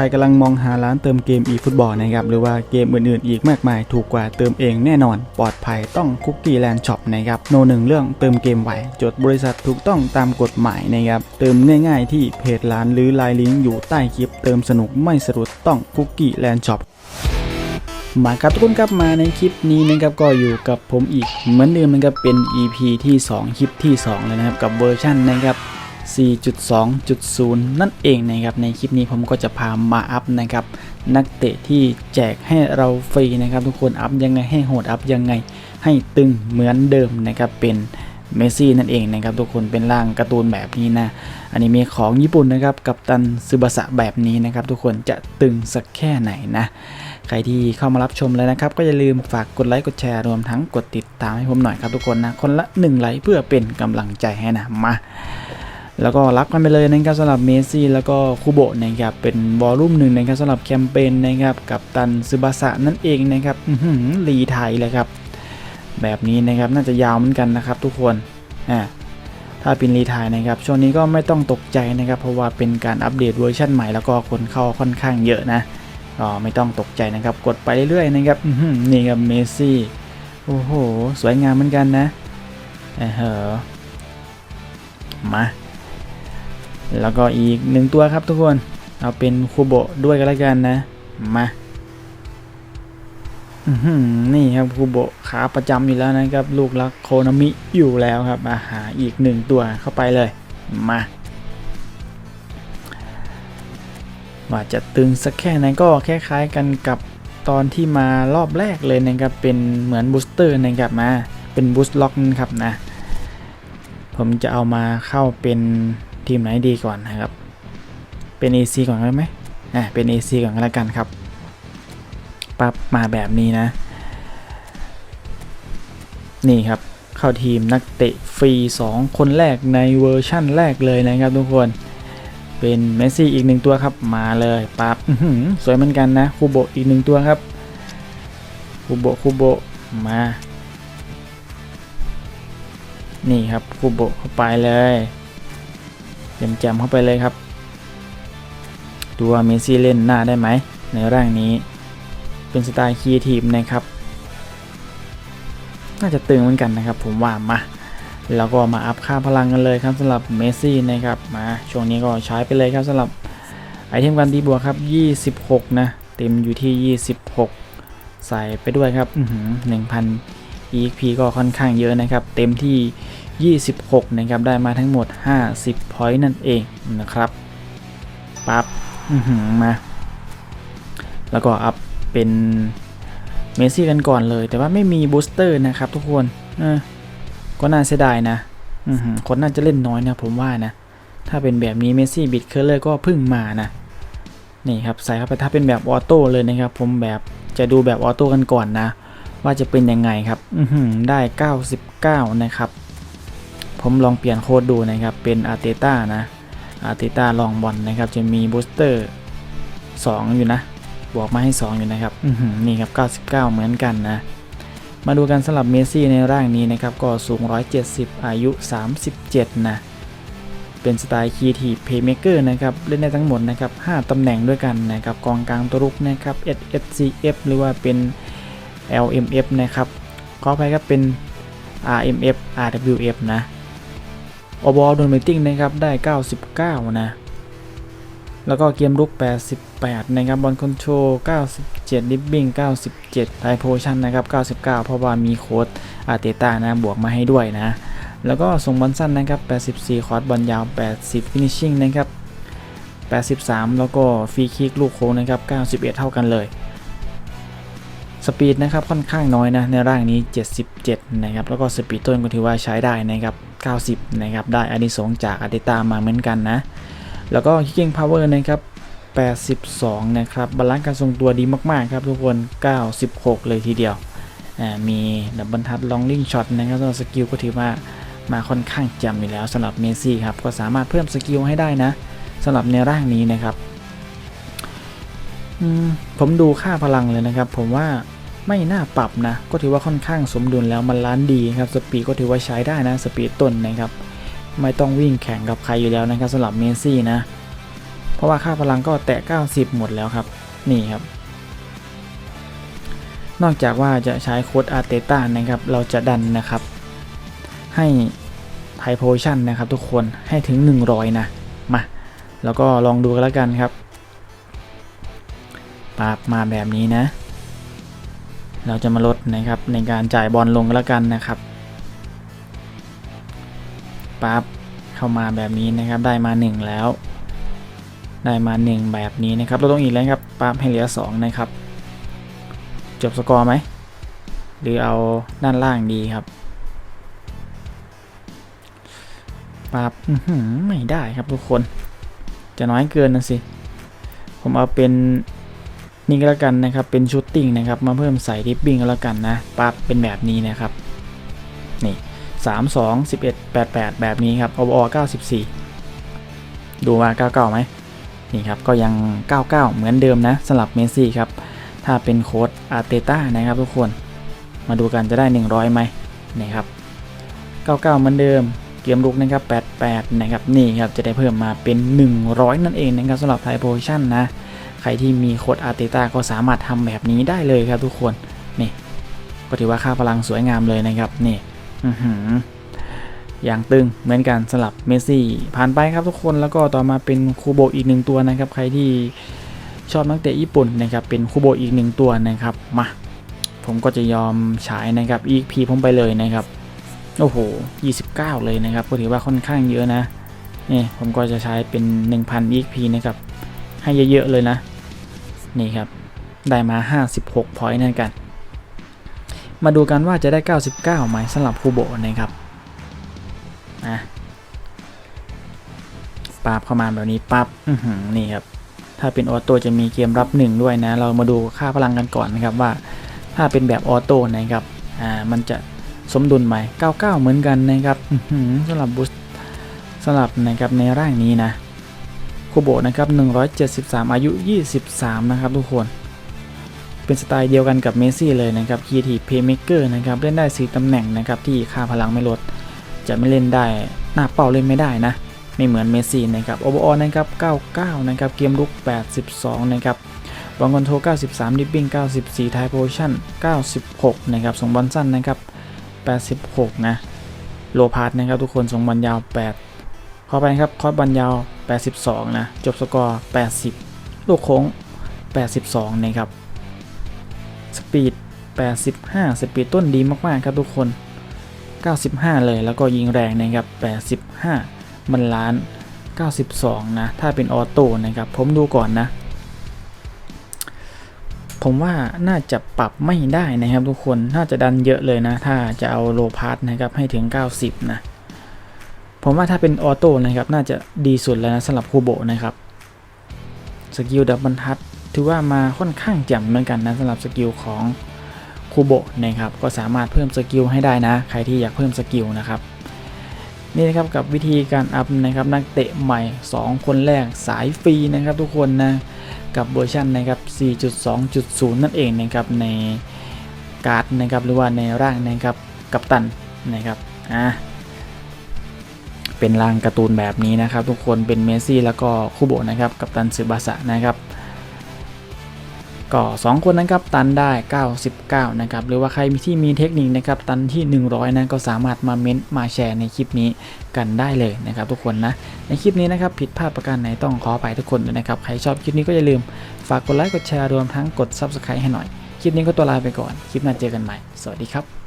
ใครกำลังมองหาร้านเติมเกม eFootball นะครับหรือว่าเกมอื่นๆ อีกมากมายถูกกว่าเติมเองแน่นอน ปลอดภัยต้องคุกกี้แลนด์ช็อปนะครับโนหนึ่งเรื่องเติมเกมไหวจดบริษัทถูกต้องตามกฎหมายนะครับเติมง่ายๆ ที่เพจร้านหรือไลน์ลิงก์อยู่ใต้คลิป เติมสนุกไม่สะดุดต้องคุกกี้แลนด์ช็อปมาครับทุกคนครับมาในคลิปนี้นะครับก็อยู่กับผมอีกเหมือนเดิมนะครับเป็น EP ที่ 2 คลิปที่ 2 เลยนะครับกับเวอร์ชันนะครับ 4.2.0 นั่นเองนะครับในคลิปนี้ผมก็จะพามาอัพนะครับนักเตะที่แจกให้เราฟรีนะครับ ทุกคนอัพยังไงให้โหดอัพยังไง ให้ตึงเหมือนเดิมนะครับเป็นเมซี่นั่นเองนะครับทุกคนเป็นร่างการ์ตูนแบบนี้นะอันนี้มีของญี่ปุ่นนะครับกับตันซึบาสะแบบนี้นะครับ ทุกคนจะตึงสักแค่ไหนนะใครที่เข้ามารับชมแล้วนะครับ ก็อย่าลืมฝากกดไลค์กดแชร์รวมทั้งกดติดตามให้ผมหน่อยครับทุกคนนะคนละ1ไลค์เพื่อเป็นกำลังใจให้นะมา แล้วก็รับกันไปเลยนะครับสำหรับเมสซี่แล้วก็คูโบะนะครับเป็นวอลลุ่มหนึ่งนะครับสำหรับแคมเปญนะครับกับตันซึบาสะนั่นเองนะครับอืลีไทยเลยครับ แบบนี้นะครับน่าจะยาวเหมือนกันนะครับ ทุกคนอ่าถ้าเป็นรีไทยนะครับช่วงนี้ก็ไม่ต้องตกใจนะครับเพราะว่าเป็นการอัปเดตเวอร์ชันใหม่แล้วก็คนเข้าค่อนข้างเยอะนะก็ไม่ต้องตกใจนะครับกดไปเรื่อยๆนะครับอืนี่ครับเมสซี่โอ้โห สวยงามเหมือนกันนะเออมา แล้วก็อีกหนึ่งตัวครับทุกคน เอาเป็นคูโบด้วยกันแล้วกันนะ มาอืนี่ครับคูโบขาประจำอยู่แล้วนะครับ ลูกรักโคนามิอยู่แล้วครับอาหาอีกหนึ่งตัวเข้าไปเลย มาว่าจะตึงสักแค่ไหนก็คล้ายๆกันกับตอนที่มารอบแรกเลยนะครับ เป็นเหมือนบูสเตอร์นะครับมาเป็นบูสต์ล็อกนะครับนะ ผมจะเอามาเข้าเป็น ทีมไหนดีก่อนนะครับ เป็น AC ก่อนได้ไหมอะเป็น AC ก่อนก็แล้วกันครับปั๊บมาแบบนี้นะ นี่ครับเข้าทีมนักเตะฟรี 2 คนแรกในเวอร์ชั่นแรกเลยนะครับทุกคนเป็นเมสซี่อีกหนึ่งตัวครับมาเลยปั๊บสวยเหมือนกันนะคูโบะอีกหนึ่งตัวครับคูโบะคูโบะมา นี่ครับคูโบะเข้าไปเลย แจมๆเข้าไปเลยครับตัวเมสซี่เล่นหน้าได้ไหม ในร่างนี้ เป็นสไตล์คีทีมนะครับ น่าจะตึงเหมือนกันนะครับ ผมว่ามา แล้วก็มาอัพค่าพลังกันเลยครับสำหรับเมสซี่นะครับมาช่วงนี้ก็ใช้ไปเลยครับสำหรับไอเทมการตีบวกครับ 26 นะ เต็มอยู่ที่ 26 ใส่ไปด้วยครับหือ1,000 EXP ก็ค่อนข้างเยอะนะครับ เต็มที่ 26 นะครับ ได้มาทั้งหมด 50 point นั่นเองนะครับปั๊บมา แล้วก็อัพเป็นเมซี่กันก่อนเลย แต่ว่าไม่มีบูสเตอร์นะครับทุกคนก็น่าเสียดายนะคนน่าจะเล่นน้อยนะผมว่านะ ถ้าเป็นแบบนี้เมซี่บิดเคอร์เลอร์ก็เพิ่งมานะ นี่ครับใส่เข้าไปถ้าเป็นแบบออโต้เลยนะครับ ผมแบบจะดูแบบออโต้กันก่อนนะ ว่าจะเป็นยังไงครับอืได้ 99 นะครับ ผมลองเปลี่ยนโค้ดดูนะครับ เป็นอาร์เตต้านะอาร์เตต้าลองบอลนะครับ จะมีบูสเตอร์ 2 อยู่นะ บวกมาให้ 2 อยู่นะครับอืนี่ครับ 99 เหมือนกันนะ มาดูกันสำหรับเมสซี่ในร่างนี้นะครับ ก็สูง 170 อายุ 37 นะ เป็นสไตล์คีทีเพย์เมเกอร์นะครับ เล่นได้ทั้งหมดนะครับ 5ตำแหน่งด้วยกันนะครับ กองกลางตัวรุกนะครับ SSCF หรือว่าเป็น LMF นะครับขออภัยครับเป็น RMF RWF นะโอบอลโดนเมตติ้งนะครับได้ 99 นะ แล้วก็เกมรุก 88 นะครับบอลคอนโทรล97ลิฟบิ้ง97ไทโพชันนะครับ 99 เพราะว่ามีโค้ดอาร์เตต้านะ บวกมาให้ด้วยนะ แล้วก็ส่งบอลสั้นนะครับ 84 คอร์สบอลยาว 80 ฟินิชชิ่งนะครับ 83 แล้วก็ฟรีคิกลูกโค้งนะครับ 91 เท่ากันเลย สปีดนะครับค่อนข้างน้อยนะในร่างนี้ 77 นะครับ แล้วก็สปีดต้นก็ถือว่าใช้ได้นะครับ 90 นะครับ ได้อานิสงส์จากอาร์เตต้ามาเหมือนกันนะ แล้วก็ kicking power นะครับ 82 นะครับบาลานซ์การทรงตัวดีมาก ๆ ครับทุกคน 96 เลยทีเดียว มีดับบเบิลทัชลองลิงช็อตนะครับสำหรับสกิลก็ถือว่ามาค่อนข้างจำอยู่แล้วสำหรับเมซี่ครับ ก็สามารถเพิ่มสกิลให้ได้นะสำหรับในร่างนี้นะครับผมดูค่าพลังเลยนะครับ ผมว่า ไม่น่าปรับนะ ก็ถือว่าค่อนข้างสมดุลแล้วมันล้านดีครับสปีดก็ถือว่าใช้ได้นะสปีดต้นนะครับ ไม่ต้องวิ่งแข่งกับใครอยู่แล้วนะครับสำหรับเมซี่นะ เพราะว่าค่าพลังก็แตะ 90 หมดแล้วครับ นี่ครับ นอกจากว่าจะใช้โค้ดอาร์เตต้านะครับ เราจะดันนะครับ ให้ไฮโพชั่นนะครับทุกคนให้ถึง 100 นะ มา แล้วก็ลองดูกันแล้วกันครับปาบมาแบบนี้นะ เราจะมาลดนะครับในการจ่ายบอลลงแล้วกันนะครับปั๊บเข้ามาแบบนี้นะครับได้มา 1 แล้ว ได้มา 1 แบบนี้นะครับเราต้องอีกแล้วครับปั๊บให้เหลือ 2 นะครับ จบสกอร์ไหมหรือเอาด้านล่างดีครับปั๊บไม่ได้ครับทุกคน จะน้อยเกินนะสิ ผมเอาเป็น นี่ก็แล้วกันนะครับเป็นชูตติ้งนะครับมาเพิ่มใส่ดิปปิ้งก็แล้วกันนะปั๊บเป็นแบบนี้นะครับนี่3 2 11 8 8แบบนี้ครับ OBO 94ดูว่า99ไหมนี่ครับก็ยัง 99 เหมือนเดิมนะสำหรับเมสซี่ครับ ถ้าเป็นโค้ดอาร์เตต้านะครับทุกคนมาดูกันจะได้ 100ไหมนี่ครับ 99 เหมือนเดิม เกมลุกนะครับ 88 นะครับ นี่ครับจะได้เพิ่มมาเป็น 100 นั่นเองนะครับสำหรับไทโพชั่นนะ ใครที่มีโค้ดอาร์เตต้าก็สามารถทำแบบนี้ได้เลยครับทุกคนนี่ก็ถือว่าค่าพลังสวยงามเลยนะครับนี่อือหืออย่างตึงเหมือนกันสลับเมสซี่ผ่านไปครับทุกคนแล้วก็ต่อมาเป็นคูโบอีกหนึ่งตัวนะครับ ใครที่ชอบนักเตะญี่ปุ่นนะครับเป็นคูโบอีกหนึ่งตัวนะครับมาผมก็จะยอมฉายนะครับอีกพีผมไปเลยนะครับโอ้โห 29 เลยนะครับก็ถือว่าค่อนข้างเยอะนะนี่ผมก็จะใช้เป็น 1,000 EXP นะครับ ให้เยอะๆเลยนะ นี่ครับ ได้มา 56 พอยต์นั่นกัน มาดูกันว่าจะได้ 99ไหมสำหรับคูโบนะครับอะปาบเข้ามาแบบนี้ปั๊บนี่ครับ ถ้าเป็นออโต้จะมีเกมรับหนึ่งด้วยนะ เรามาดูค่าพลังกันก่อนนะครับว่า ถ้าเป็นแบบออโต้นะครับอ่ามันจะสมดุลไหม99 เหมือนกันนะครับสำหรับบูสสำหรับนะครับในร่างนี้นะ คูโบนะครับ 173 อายุ 23 นะครับทุกคน เป็นสไตล์เดียวกันกับเมซี่เลยนะครับคีทีเพย์เมเกอร์นะครับ เล่นได้ 4 ตำแหน่งนะครับ ที่ค่าพลังไม่ลด จะไม่เล่นได้ หน้าเป้าเล่นไม่ได้นะ ไม่เหมือนเมซี่นะครับโอเวอร์ออนะครับ 99 นะครับ เกมลุก 82 นะครับบอลคอนโทร93 ดิปปิ้ง 94 ไทโพชั่น 96 นะครับ ส่งบอลสั้นนะครับ 86 นะ โลพาร์นะครับทุกคน ส่งบอลยาว 8 ขอไปนะครับ คอร์สบอลยาว 82 นะ จบสกอร์ 80 ลูกโค้ง 82 นะครับ สปีด 85 สปีดต้นดีมาก ๆ ครับทุกคน 95 เลยแล้วก็ยิงแรงนะครับ 85 มันล้าน 92 นะ ถ้าเป็นออโต้นะครับ ผมดูก่อนนะ ผมว่าน่าจะปรับไม่ได้นะครับทุกคน น่าจะดันเยอะเลยนะ ถ้าจะเอาโลพาร์นะครับให้ถึง 90 นะ ผมว่าถ้าเป็นออโต้นะครับน่าจะดีสุดแล้วนะสำหรับคูโบนะครับสกิลดับบรรทัดถือว่ามาค่อนข้างแจ่มเหมือนกันนะสำหรับสกิลของคูโบนะครับก็สามารถเพิ่มสกิลให้ได้นะ ใครที่อยากเพิ่มสกิลนะครับนี่นะครับกับวิธีการอัพนะครับนักเตะใหม่ 2 คนแรกสายฟรีนะครับทุกคนนะกับเวอร์ชันนะครับ 4.2.0 นั่นเองนะครับในการ์ดนะครับหรือว่าในร่างนะครับกับตันนะครับอะ เป็นรางการ์ตูนแบบนี้นะครับ ทุกคนเป็นเมซี่แล้วก็คูโบนะครับกับตันซึบาสะนะครับก็ 2 คนนั้นครับตันได้ 99 นะครับ หรือว่าใครที่มีเทคนิคนะครับตันที่ 100นั้นก็สามารถมาเม้นต์มาแชร์ในคลิปนี้กันได้เลยนะครับ ทุกคนนะ ในคลิปนี้นะครับผิดพลาดประการไหนต้องขอไปทุกคนด้วยนะครับ ใครชอบคลิปนี้ก็อย่าลืม ฝากกดไลค์กดแชร์รวมทั้งกด Subscribe ให้หน่อย คลิปนี้ก็ตัวลาไปก่อน คลิปหน้าเจอกันใหม่ สวัสดีครับ